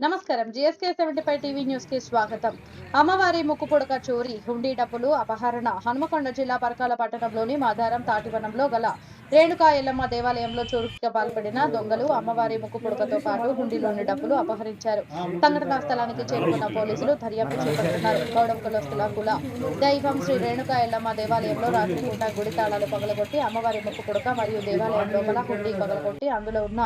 నమస్కారం GSK seventy five TV news కి స్వాగతం అమ్మవారి ముక్కుపుడక చోరీ హుండీ డబ్బులు అపహరణ. హనుమకొండ జిల్లా పరకాల పట్టణంలోని మాధారం తాటివనంలో గల రేణుకా ఎల్లమ్మ దేవాలయంలో చోరీకి పాల్పడిన దొంగలు అమ్మవారి ముక్కుపుడకతో పాటు హుండీలోని డబ్బులు అపహరించారు. సంఘటనా స్థలానికి చేరుకున్న పోలీసులు దర్యాప్తు చేపడుతున్నారు. గౌడవకుల కుల దైవం శ్రీ రేణుకా ఎల్లమ్మ దేవాలయంలో రాత్రి పూట గుడి తాళాలు పగలగొట్టి అమ్మవారి ముక్కుపుడక మరియు దేవాలయం లోపల హుండీ పగలగొట్టి అందులో ఉన్న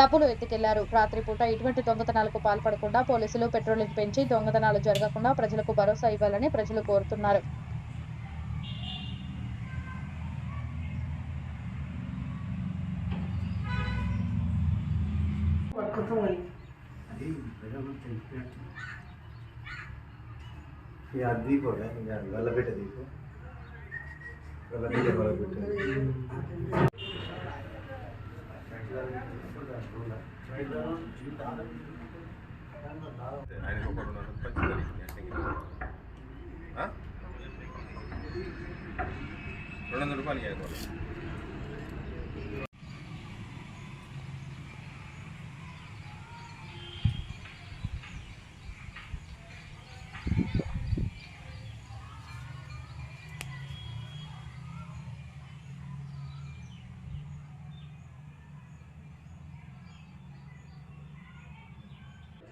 డబ్బులు ఎత్తుకెళ్ళారు. రాత్రిపూట ఇటువంటి దొంగతనాలకు పాల్పడకుండా పోలీసులు పెట్రోలింగ్ పెంచి దొంగతనాలు జరగకుండా ప్రజలకు భరోసా ఇవ్వాలని ప్రజలు కోరుతున్నారు. ఆయన ఖచ్చితంగా రెండు వందల రూపాయలు ఇవ్వాలి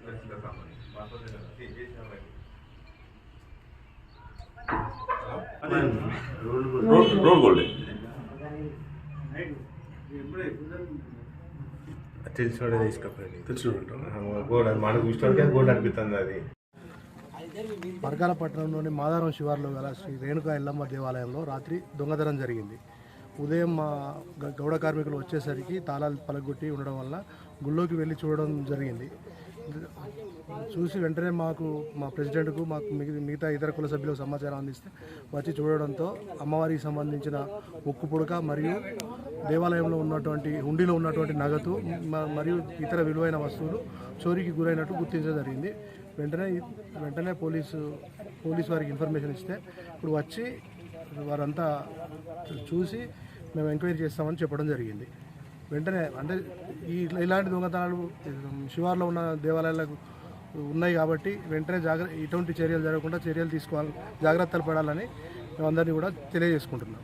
Gracias, Ramón. Más o menos, sí, sí, sí, road road gold. తెలిసినోడే తీసుకపోయింది. తెలిసిన గోల్డ్ అది మనకు గోల్డ్ అనిపిస్తుంది అది. పట్టణంలోని మాదారం శివార్లో గల శ్రీ రేణుకా ఎల్లమ్మ దేవాలయంలో రాత్రి దొంగతనం జరిగింది. ఉదయం మా గౌడ కార్మికులు వచ్చేసరికి తాళాలు పలగొట్టి ఉండడం వల్ల గుళ్ళోకి వెళ్ళి చూడడం జరిగింది. చూసి వెంటనే మాకు మా ప్రెసిడెంట్కు మాకు మిగతా ఇతర కుల సభ్యులకు సమాచారం అందిస్తే వచ్చి చూడడంతో అమ్మవారికి సంబంధించిన ఉక్కు పుడక మరియు దేవాలయంలో ఉన్నటువంటి హుండీలో ఉన్నటువంటి నగదు మరియు ఇతర విలువైన వస్తువులు చోరీకి గురైనట్టు గుర్తించడం జరిగింది. వెంటనే వెంటనే పోలీసు పోలీసు వారికి ఇన్ఫర్మేషన్ ఇస్తే ఇప్పుడు వచ్చి వారంతా చూసి మేము ఎంక్వైరీ చేస్తామని చెప్పడం జరిగింది. వెంటనే అంటే ఈ ఇలాంటి దొంగతనాలు శివార్లో ఉన్న దేవాలయాలకు ఉన్నాయి కాబట్టి వెంటనే జాగ్రత్త ఇటువంటి చర్యలు జరగకుండా చర్యలు తీసుకోవాలి జాగ్రత్తలు పడాలని మేమందరినీ కూడా తెలియజేసుకుంటున్నాం.